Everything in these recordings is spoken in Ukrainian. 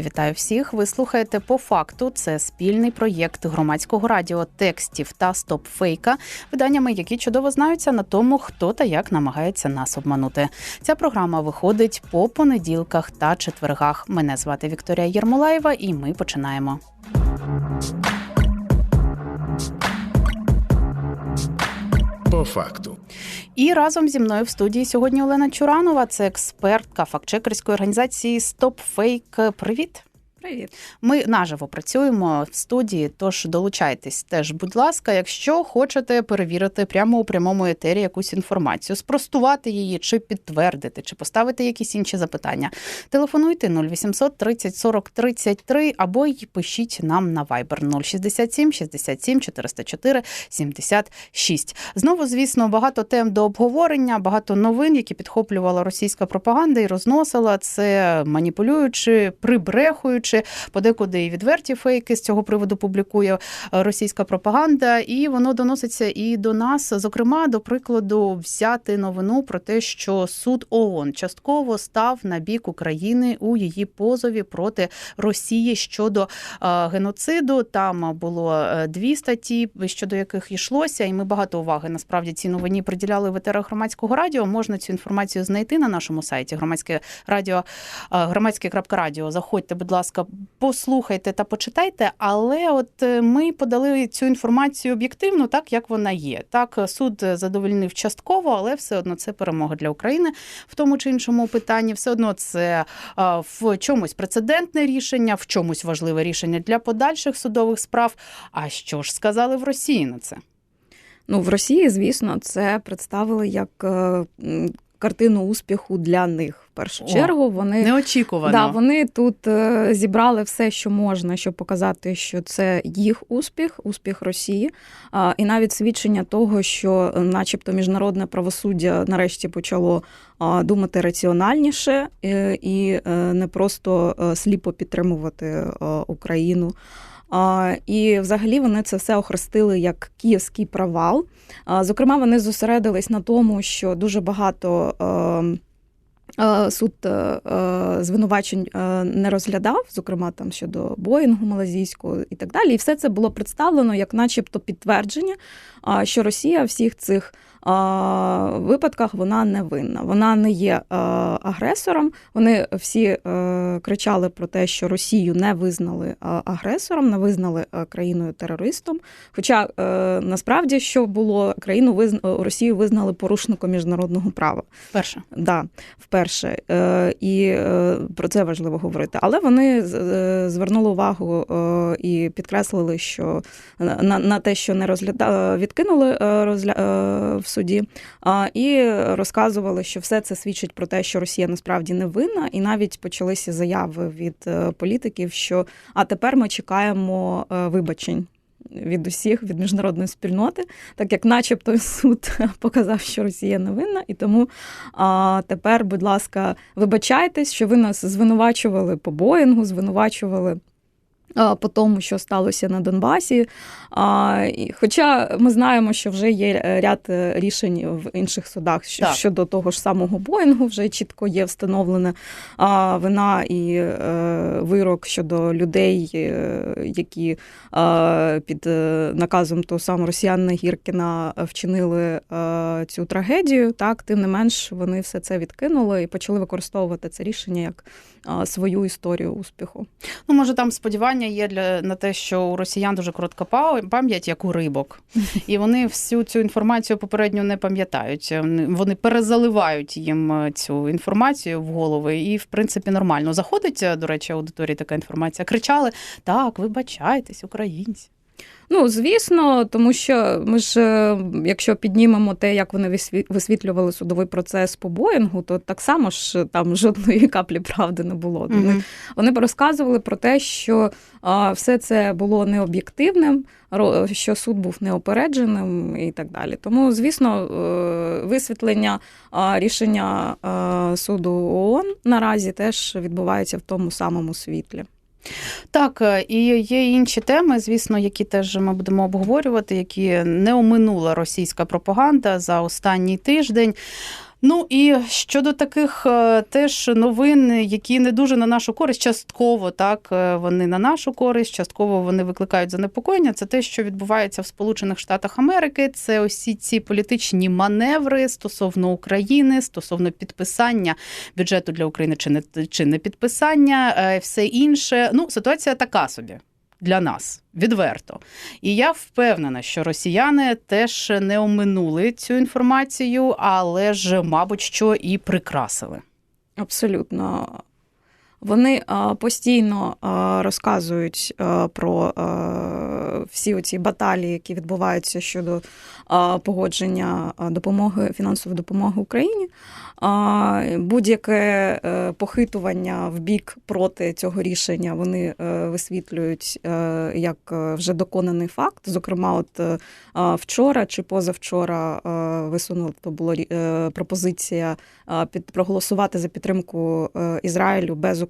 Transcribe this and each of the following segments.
Вітаю всіх. Ви слухаєте по факту. Це спільний проєкт громадського радіо текстів та стопфейка, виданнями, які чудово знаються на тому, хто та як намагається нас обманути. Ця програма виходить по понеділках та четвергах. Мене звати Вікторія Єрмолаєва, і ми починаємо. По факту. І разом зі мною в студії сьогодні Олена Чуранова, це експертка фактчекерської організації Стопфейк. Привіт. Привіт. Ми наживо працюємо в студії, тож долучайтесь теж, будь ласка, якщо хочете перевірити прямо у прямому етері якусь інформацію, спростувати її, чи підтвердити, чи поставити якісь інші запитання. Телефонуйте 0800 30 40 33 або й пишіть нам на Viber 067 67 404 76. Знову, звісно, багато тем до обговорення, багато новин, які підхоплювала російська пропаганда і розносила це, маніпулюючи, прибрехуючи чи подекуди і відверті фейки з цього приводу публікує е, російська пропаганда, і воно доноситься і до нас. Зокрема, до прикладу, взяти новину про те, що суд ООН частково став на бік України у її позові проти Росії щодо е, геноциду. Там було е, дві статті, щодо яких йшлося, і ми багато уваги насправді цій новині приділяли в етерах громадського радіо. Можна цю інформацію знайти на нашому сайті громадське радіо громадське.радіо. Заходьте, будь ласка ласка, послухайте та почитайте. Але от е, ми подали цю інформацію об'єктивно, так як вона є. Так, суд задовольнив частково, але все одно це перемога для України в тому чи іншому питанні. Все одно це в чомусь прецедентне рішення, в чомусь важливе рішення для подальших судових справ. А що ж сказали в Росії на це? Ну, в Росії, звісно, це представили як е, картину успіху для них. В першу О, чергу вони неочікувано. Да, вони тут е, зібрали все, що можна, щоб показати, що це їх успіх, успіх Росії, і навіть свідчення того, що, начебто, міжнародне правосуддя нарешті почало думати раціональніше е, і е, не просто сліпо підтримувати Україну. І, взагалі, вони це все охрестили як київський провал. Зокрема, вони зосередились на тому, що дуже багато. Ем, е, суд е, е, звинувачень не розглядав, зокрема там щодо Боїнгу малазійського і так далі. І все це було представлено як, начебто, підтвердження, що Росія всіх цих випадках вона не винна. Вона не є агресором. Вони всі е, кричали про те, що Росію не визнали агресором, не визнали країною терористом. Хоча е, насправді що було країну визна... Росію визнали порушником міжнародного права. Вперше. Да, вперше. Е, і про це важливо говорити. Але вони звернули увагу і підкреслили, що на на те, що не розглядали, відкинули розгля суді, і розказували, що все це свідчить про те, що Росія насправді не винна, і навіть почалися заяви від е, політиків, що а тепер ми чекаємо е, вибачень. Від усіх, від міжнародної спільноти, так як, начебто, суд показав, що Росія не винна, і тому а, тепер, будь ласка, вибачайтесь, що ви нас звинувачували по Боїнгу, звинувачували по тому, що сталося на Донбасі. Хоча ми знаємо, що вже є е, ряд е, рішень в інших судах так. щодо того ж самого Боїнгу, вже чітко є встановлена вина і е, вирок щодо людей, які під наказом того самого Росіяна Гіркіна вчинили цю трагедію. Так, тим не менш, вони все це відкинули і почали використовувати це рішення як свою історію успіху. Ну, може, там сподівання є для на те, що у росіян дуже коротка пам'ять, як у рибок, і вони всю цю інформацію попередньо не пам'ятають. Вони перезаливають їм е, цю інформацію в голови, і в принципі нормально заходить до речі, аудиторії така інформація. Кричали: так, вибачайтесь, українці. Ну, звісно, тому що ми ж, е, якщо піднімемо те, як вони висві- висвітлювали судовий процес по Боїнгу, то так само ж там жодної каплі правди не було. Вони, Мгм. вони б розказували про те, що а, все це було необ'єктивним, що суд був неопередженим і так далі. Тому, звісно, е, висвітлення а, рішення а, суду ООН наразі теж відбувається в тому самому світлі. Так, е, і є інші теми, звісно, які теж ми будемо обговорювати, які не оминула російська пропаганда за останній тиждень. Ну і щодо таких е, теж новин, які не дуже на нашу користь, частково так е, вони на нашу користь, частково вони викликають занепокоєння. Це те, що відбувається в Сполучених Штатах Америки. Це усі ці політичні маневри стосовно України, стосовно підписання бюджету для України чи не чи не підписання, е, все інше. Ну, ситуація така собі. Для нас відверто, і я впевнена, що росіяни теж не оминули цю інформацію, але ж, мабуть, що і прикрасили. Абсолютно. Вони постійно розказують про всі оці баталії, які відбуваються щодо погодження допомоги фінансової допомоги Україні. Будь-яке е, похитування в бік проти цього рішення вони е, висвітлюють е, як е, вже доконаний факт. Зокрема, от е, вчора чи позавчора е, висунула то була е, пропозиція під проголосувати за підтримку е, Ізраїлю без України.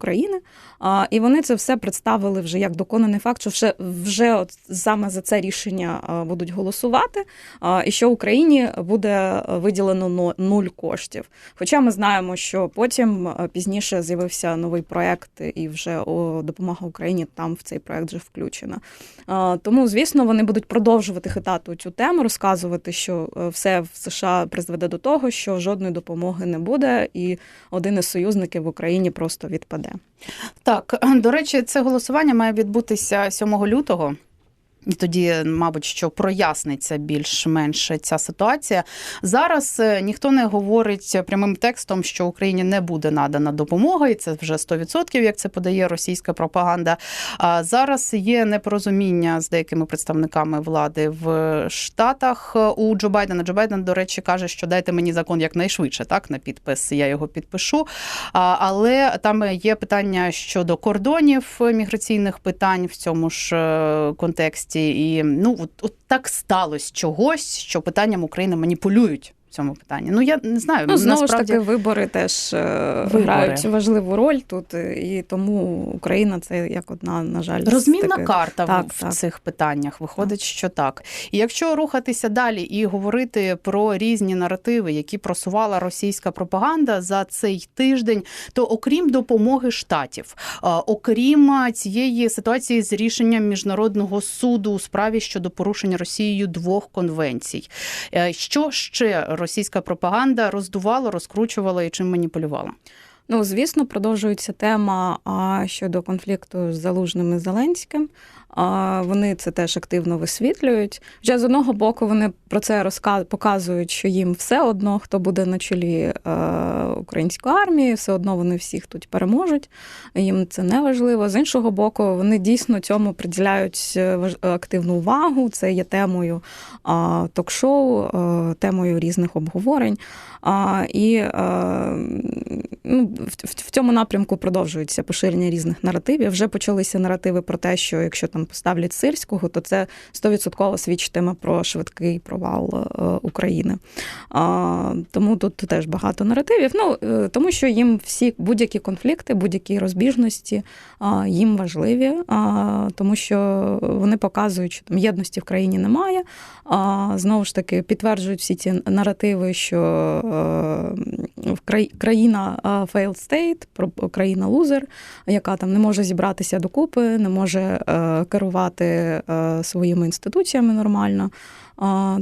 А, І вони це все представили вже як доконаний факт, що вже, вже от саме за це рішення будуть голосувати, а, і що Україні буде виділено нуль коштів. Хоча ми знаємо, що потім пізніше з'явився новий проект, і вже допомога Україні там в цей проект вже включена. А, Тому, звісно, вони будуть продовжувати хитати цю тему, розказувати, що е, все в США призведе до того, що жодної допомоги не буде, і один із союзників в Україні просто відпаде. Так, до речі, це голосування має відбутися 7 лютого. І тоді, мабуть, що проясниться більш-менш ця ситуація. Зараз е, ніхто не говорить прямим текстом, що Україні не буде надана допомога, і це вже 100%, як це подає російська пропаганда. А зараз є непорозуміння з деякими представниками влади в Штатах у Джо Байдена. Джо Байден, до речі, каже, що дайте мені закон якнайшвидше, так на підпис. Я його підпишу. Але там є питання щодо кордонів міграційних питань в цьому ж е, контексті. І ну от, от так сталося чогось, що питанням України маніпулюють в цьому питанні. Ну я не знаю. Ну, знову насправді... ж таки, вибори теж е, Вибори. грають важливу роль тут, е, і тому Україна це як одна, на жаль, Розмінна таких- карта Так, в, так. цих питаннях виходить, що так. І якщо рухатися далі і говорити про різні наративи, які просувала російська пропаганда за цей тиждень, то окрім допомоги штатів, окрім цієї ситуації з рішенням міжнародного суду у справі щодо порушення Росією двох конвенцій, е, що ще російська пропаганда роздувала, розкручувала і чим маніпулювала? Ну, звісно, продовжується тема щодо конфлікту з Залужним Зеленським. А, вони це теж активно висвітлюють. Вже з одного боку вони про це розказ... показують, що їм все одно, хто буде на чолі е, української армії, все одно вони всіх тут переможуть. Їм це не важливо. З іншого боку, вони дійсно цьому приділяють е, активну увагу. Це є темою а, ток-шоу, е, темою різних обговорень. А, і е, ну, в, в цьому напрямку продовжується поширення різних наративів. Вже почалися наративи про те, що якщо там поставлять сирського, то це 100% свідчитиме про швидкий провал е, України. Тому тут теж багато наративів. Ну е, тому що їм всі будь-які конфлікти, будь-які розбіжності їм важливі, тому що вони показують, що там єдності в країні немає. Знову ж таки підтверджують всі ці наративи, що е, країна failed state, країна лузер, яка там не може зібратися докупи, не може керувати е, своїми інституціями нормально.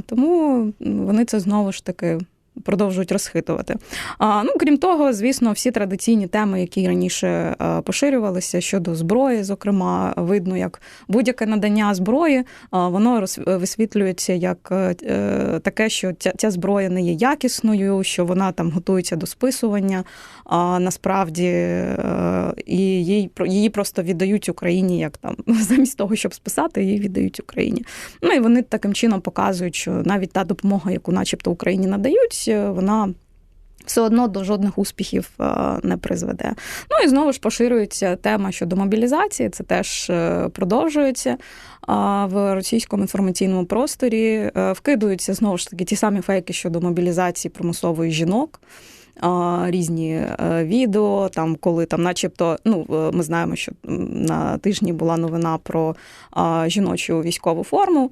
Тому вони це знову ж таки продовжують розхитувати. А, ну, крім того, звісно, всі традиційні теми, які раніше е, поширювалися щодо зброї, зокрема, видно, як будь-яке надання зброї, воно роз- висвітлюється як е, е, таке, що ця, ця зброя не є якісною, що вона там готується до списування. А насправді е, і про- її просто віддають Україні, як там замість того, щоб списати, її віддають Україні. Ну і вони таким чином показують, що навіть та допомога, яку, начебто, Україні надають, е, вона. Все одно до жодних успіхів е, не призведе. Ну і знову ж поширюється тема щодо мобілізації. Це теж е, продовжується в російському інформаційному просторі. Е, Вкидуються знову ж таки ті самі фейки щодо мобілізації примусової жінок. Різні е, відео, там, коли там, начебто, ну е, ми знаємо, що на тижні була новина про жіночу військову форму,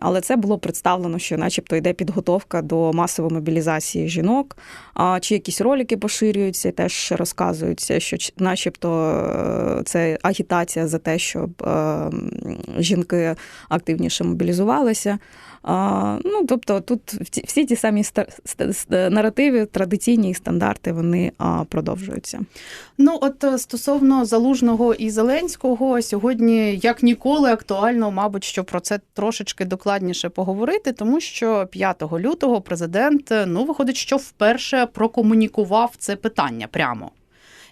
але це було представлено, що, начебто, йде підготовка до масової мобілізації жінок. Чи якісь ролики поширюються, теж розказуються, що начебто е, це агітація за те, щоб жінки активніше мобілізувалися. Ну, тобто тут всі- ті самі наративи, традиційні і стандарти, вони продовжуються. Ну, от е, стосовно залужного і Зеленського, сьогодні як ніколи актуально, мабуть, що про це трошечки докладніше поговорити, тому що 5 лютого президент е, ну виходить, що вперше прокомунікував це питання прямо.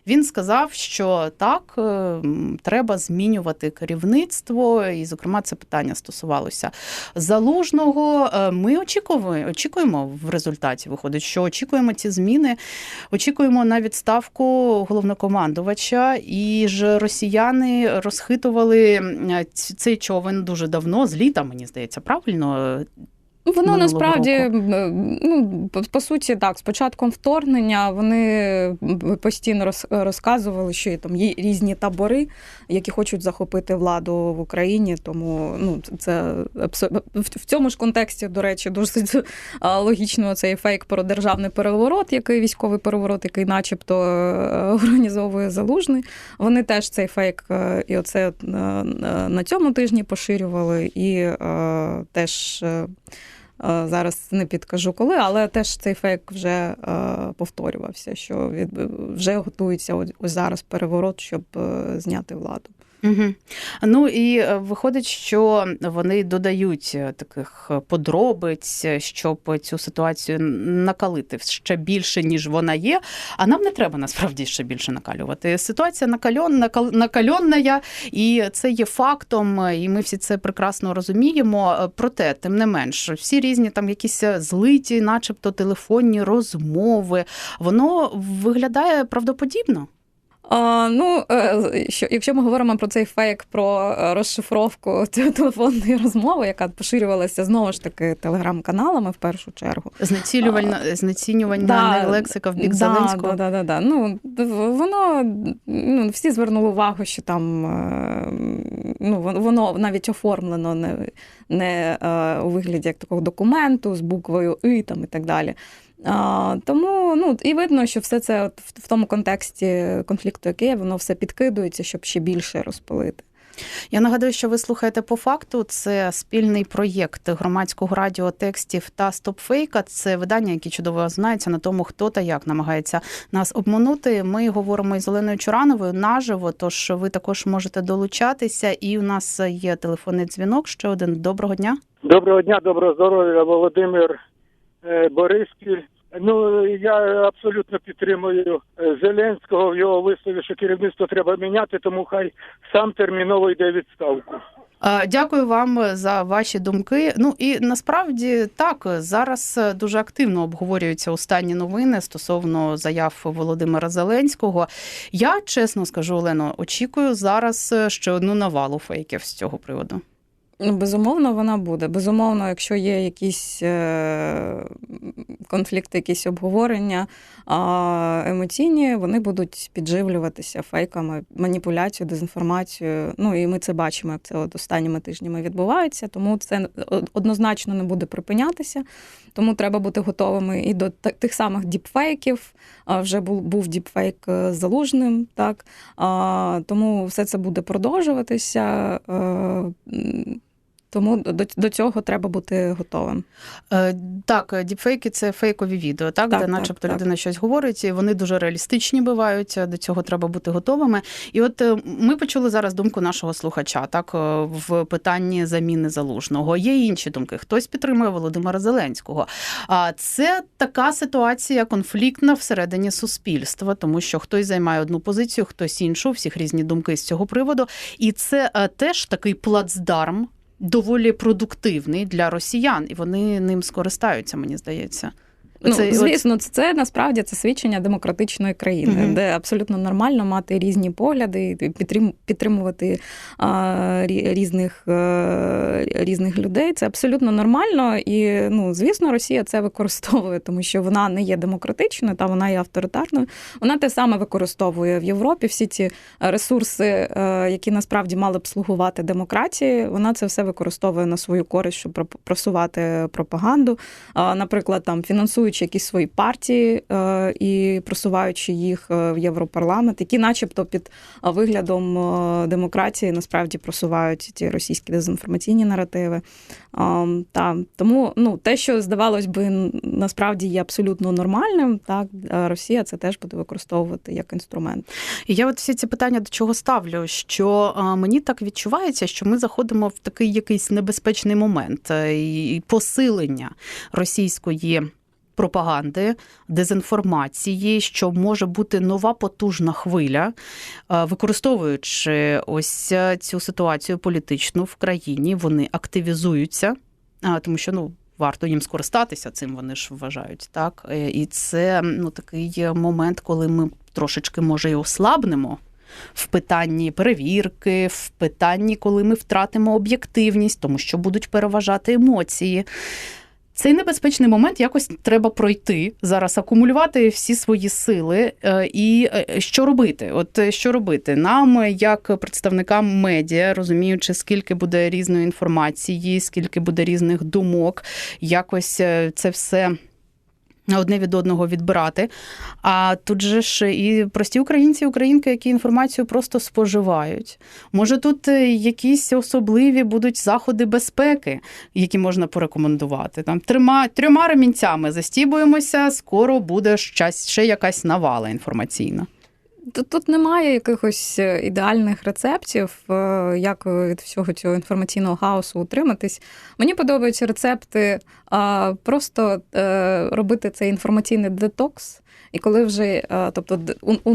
Він сказав, що так, е, треба змінювати керівництво, і, зокрема, це питання стосувалося залужного. Е, Ми очікуємо, очікуємо в результаті. Виходить, що очікуємо ці зміни. Очікуємо на відставку головнокомандувача, і ж росіяни розхитували цей човен дуже давно, з літа, мені здається, правильно. Воно насправді року. ну по, суті так. З початком вторгнення вони постійно роз, розказували, що є там є різні табори, які хочуть захопити владу в Україні. Тому ну це в, цьому ж контексті, до речі, досить логічно цей фейк про державний переворот, який військовий переворот, який, начебто, е, організовує залужний. Вони теж цей фейк е, і оце е, на цьому тижні поширювали, і е, теж. Е, Зараз не підкажу коли, але теж цей фейк вже е, повторювався, що від, вже готується ось ось зараз переворот, щоб е, зняти владу. Угу. Ну і е, виходить, що вони додають е, таких подробиць, е, щоб цю ситуацію накалити ще більше, ніж вона є. А нам не треба насправді ще більше накалювати. Ситуація накальон, накальонна, і це є фактом, і ми всі це прекрасно розуміємо. Проте, тим не менш, всі різні там якісь злиті, начебто телефонні розмови, воно виглядає правдоподібно. А, ну, е, що, якщо ми говоримо про цей фейк про е, розшифровку телефонної розмови, яка поширювалася знову ж таки телеграм-каналами в першу чергу. Знецілювальна, знецінювальна Да, лексика в бік да, Зеленського. Да, да, да, да. Ну, воно ну, всі звернули увагу, що там е, ну, вон- воно навіть оформлено не, не у вигляді як такого документу з буквою І там, і так далі. А, тому ну, і видно, що все це от в, в тому контексті конфлікту, який є, воно все підкидується, щоб ще більше розпалити. Я нагадую, що ви слухаєте по факту. Це спільний проєкт громадського радіо текстів та стопфейка. Це видання, які чудово знаються на тому, хто та як намагається нас обманути. Ми говоримо із Оленою Чурановою наживо. Тож ви також можете долучатися. І у нас є телефонний дзвінок. Ще один доброго дня. Доброго дня, доброго здоров'я, Володимир е, Бориспіль. Ну я абсолютно підтримую е, Зеленського в його вислові, що керівництво треба міняти, тому хай сам терміново йде відставку. Е, Дякую вам за ваші думки. Ну і насправді так зараз дуже активно обговорюються останні новини стосовно заяв Володимира Зеленського. Я чесно скажу, Олено, очікую зараз ще одну навалу фейків з цього приводу. Ну, безумовно, вона буде. Безумовно, якщо є якісь е, конфлікти, якісь обговорення емоційні, вони будуть підживлюватися фейками, маніпуляцією, дезінформацією. Ну і ми це бачимо, як це от останніми тижнями відбувається. Тому це однозначно не буде припинятися. Тому треба бути готовими і до тих самих діпфейків. Вже був, був діпфейк е, залужним, так тому все це буде продовжуватися. Е, Тому до, до цього треба бути готовим. Е, Так, діпфейки це фейкові відео, так, Так, де, начебто, так. людина щось говорить, і вони дуже реалістичні бувають. До цього треба бути готовими. І от е, ми почули зараз думку нашого слухача, так е, в питанні заміни залужного. Є інші думки. Хтось підтримує Володимира Зеленського. А це така ситуація конфліктна всередині суспільства, тому що хтось займає одну позицію, хтось іншу, всіх різні думки з цього приводу. І це е, теж такий плацдарм. Доволі продуктивний для росіян, і вони ним скористаються, мені здається. Оце- ну, звісно, це, це насправді це свідчення демократичної країни, Мгм. де абсолютно нормально мати різні погляди, і підтрим, підтримувати а, різних, е, різних людей. Це абсолютно нормально. І ну, звісно, Росія це використовує, тому що вона не є демократичною, та вона є авторитарною. Вона те саме використовує в Європі. Всі ці ресурси, е, які насправді мали б слугувати демократії, вона це все використовує на свою користь, щоб просувати пропаганду. А, Наприклад, там фінансуючи якісь свої партії е, і просуваючи їх е, в Європарламент, які, начебто, під е, виглядом демократії насправді просувають ті російські дезінформаційні наративи. А, Та тому ну те, що здавалось би, насправді є абсолютно нормальним, так Росія це теж буде використовувати як інструмент. І я от всі ці питання до чого ставлю, що мені так відчувається, що ми заходимо в такий якийсь небезпечний момент і посилення російської. Пропаганди, дезінформації, що може бути нова потужна хвиля, е, використовуючи ось е, цю ситуацію політичну в країні, вони активізуються, тому що ну варто їм скористатися цим. Вони ж вважають так. Е, І це ну такий момент, коли ми трошечки може і ослабнемо. В питанні перевірки, в питанні, коли ми втратимо об'єктивність, тому що будуть переважати емоції. Цей небезпечний момент якось треба пройти зараз, акумулювати всі свої сили. Е, І е, що робити? От е, що робити? Нам, як представникам медіа, розуміючи, скільки буде різної інформації, скільки буде різних думок, якось це все. Одне від одного відбирати. А тут же ж і прості українці, українки, які інформацію просто споживають. Може, тут е, якісь особливі будуть заходи безпеки, які можна порекомендувати. Там трьома, трьома ремінцями застібуємося, скоро буде щас, ще якась навала інформаційна. Тут, тут немає якихось е, ідеальних рецептів, е, як від всього цього інформаційного хаосу утриматись. Мені подобаються рецепти просто е, робити цей інформаційний детокс. І коли вже, е, тобто,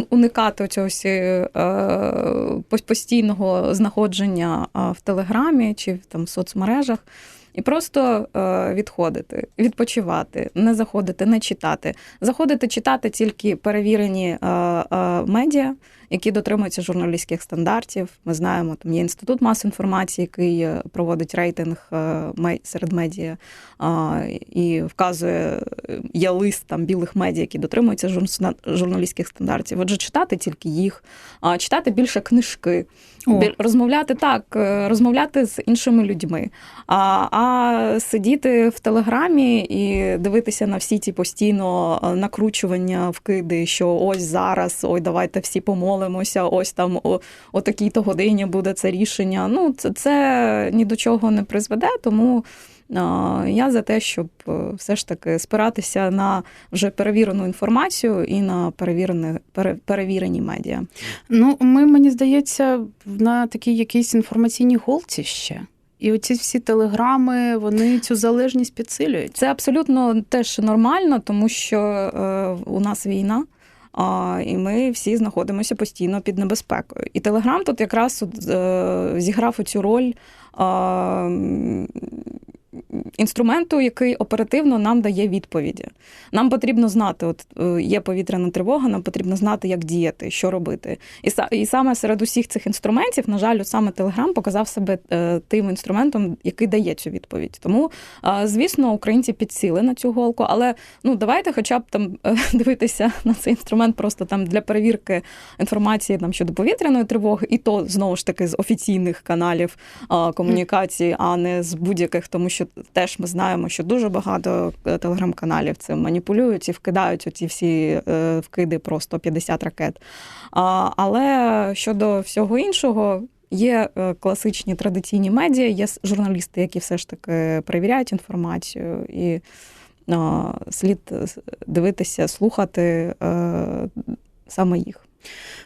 уникати цього постійного знаходження в Телеграмі чи в соцмережах, і просто е, відходити, відпочивати, не заходити, не читати. Заходити читати тільки перевірені е, е, медіа, які дотримуються журналістських стандартів. Ми знаємо, там є інститут мас інформації, який е, проводить рейтинг е, серед медіа і вказує, е, є лист там білих медіа, які дотримуються журналістських стандартів. Отже, читати тільки їх, читати більше книжки, О. розмовляти так, е, розмовляти з іншими людьми. А, а сидіти в телеграмі і дивитися на всі ці постійно е, накручування, вкиди, що ось зараз, ой, давайте всі помолимося, ось там о, о такій-то годині буде це рішення. Ну, це, це ні до чого не призведе, тому. Я за те, щоб е, все ж таки спиратися на вже перевірену інформацію і на перевірені, пере- перевірені медіа. Ну, ми, мені здається, на такій якійсь інформаційній голці ще. І оці всі телеграми, вони цю залежність підсилюють. Це абсолютно теж нормально, тому що е, у нас війна. А, і ми всі знаходимося постійно під небезпекою. І Телеграм тут якраз е, зіграв цю роль а, інструменту, який оперативно нам дає відповіді. Нам потрібно знати, от е, є повітряна тривога, нам потрібно знати, як діяти, що робити. І, і саме серед усіх цих інструментів, на жаль, саме Телеграм показав себе е, тим інструментом, який дає цю відповідь. Тому, е, звісно, українці підсіли на цю голку, але ну давайте, хоча б там дивитися на цей інструмент просто там для перевірки інформації там щодо повітряної тривоги, і то знову ж таки з офіційних каналів комунікації, а не з будь-яких, тому що теж ми знаємо, що дуже багато е, телеграм-каналів цим маніпулюють і вкидають оці всі е, вкиди про 150 ракет. А, але щодо всього іншого. Є е, класичні традиційні медіа, є журналісти, які все ж таки перевіряють інформацію, і е, слід дивитися, слухати е, саме їх.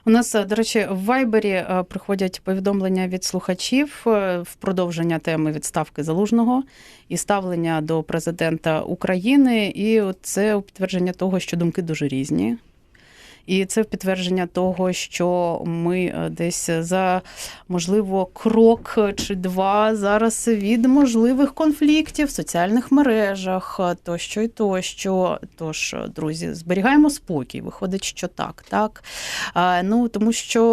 У нас, е, до речі, в Вайбері е, приходять повідомлення від слухачів е, в продовження теми відставки залужного і ставлення до президента України. І це у підтвердження того, що думки дуже різні. І це підтвердження того, що ми е, десь за можливо крок чи два зараз від можливих конфліктів в соціальних мережах, е, тощо і тощо. Тож, е, друзі, зберігаємо спокій. Виходить, що так, так. Ну тому що,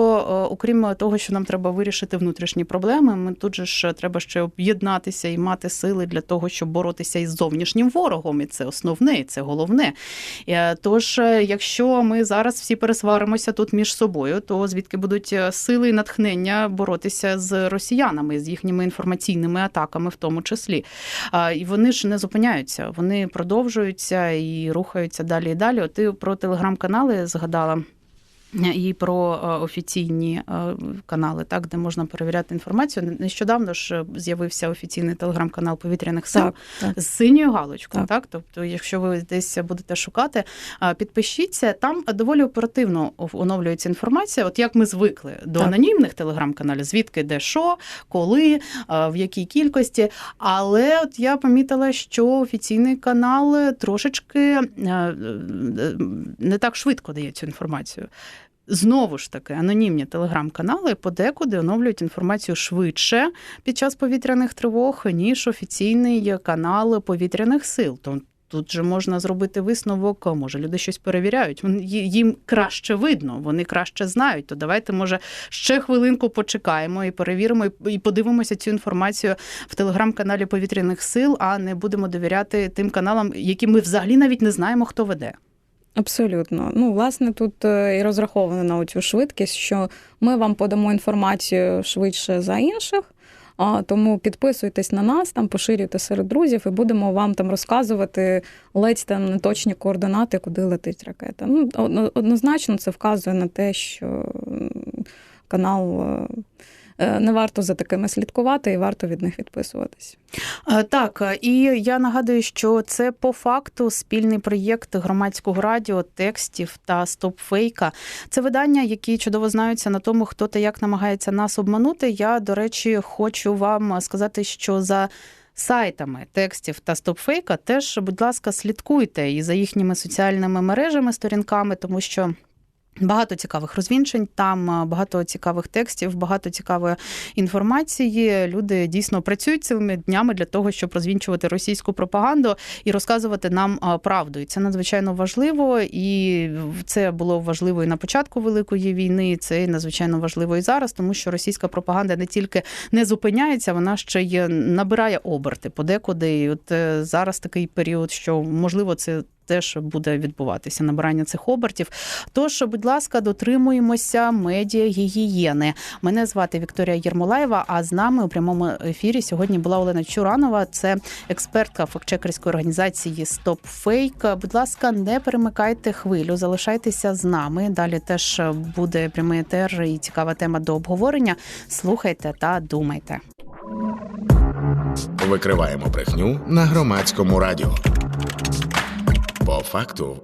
окрім того, що нам треба вирішити внутрішні проблеми, ми тут же ж треба ще об'єднатися і мати сили для того, щоб боротися із зовнішнім ворогом. І це основне, і це головне. Тож, якщо ми зараз всі пересваримося тут між собою, то звідки будуть е, сили і натхнення боротися з росіянами, з їхніми інформаційними атаками, в тому числі. І вони ж не зупиняються, вони продовжуються і рухаються далі і далі. От ти про телеграм-канали згадала. І про е, офіційні е, канали, так де можна перевіряти інформацію. Нещодавно ж е, з'явився офіційний телеграм-канал повітряних сил Так, так. з синьою галочкою. Так. Так. тобто, якщо ви десь будете шукати, підпишіться. Там доволі оперативно оновлюється інформація. От як ми звикли до Так. анонімних телеграм-каналів, звідки де що, коли, в якій кількості. Але от я помітила, що офіційний канал трошечки не так швидко дає цю інформацію. Знову ж таки, анонімні телеграм-канали подекуди оновлюють інформацію швидше під час повітряних тривог, ніж офіційний канал повітряних сил. Тут же можна зробити висновок, може люди щось перевіряють. Їм краще видно, вони краще знають. То давайте, може, ще хвилинку почекаємо і перевіримо і подивимося цю інформацію в телеграм-каналі повітряних сил, а не будемо довіряти тим каналам, які ми взагалі навіть не знаємо, хто веде. Абсолютно. Ну, власне, тут е, і розраховано на цю швидкість, що ми вам подамо інформацію швидше за інших. А, тому підписуйтесь на нас, там поширюйте серед друзів, і будемо вам там розказувати ледь там неточні координати, куди летить ракета. Ну, однозначно, це вказує на те, що канал е, е, не варто за такими слідкувати і варто від них відписуватись. Е, Так, і я нагадую, що це по факту спільний проєкт громадського радіо, текстів та стопфейка. Це видання, які чудово знаються на тому, хто та як намагається нас обманути. Я, до речі, хочу вам сказати, що за. Сайтами текстів та стопфейка теж, будь ласка, слідкуйте і за їхніми соціальними мережами, сторінками, тому що багато цікавих розвінчень, там багато цікавих текстів, багато цікавої інформації. Люди дійсно працюють цілими днями для того, щоб розвінчувати російську пропаганду і розказувати нам правду. І це надзвичайно важливо. І це було важливо і на початку великої війни. і Це надзвичайно важливо і зараз, тому що російська пропаганда не тільки не зупиняється, вона ще й набирає оберти подекуди. І от е, зараз такий період, що можливо це. Теж буде відбуватися набирання цих обертів. Тож, будь ласка, дотримуємося медіа гігієни. Мене звати Вікторія Єрмолаєва. А з нами у прямому ефірі сьогодні була Олена Чуранова. Це експертка фактчекерської організації Стоп Фейк. Будь ласка, не перемикайте хвилю, залишайтеся з нами. Далі теж буде прямий етер і цікава тема до обговорення. Слухайте та думайте. Викриваємо брехню на громадському радіо. По факту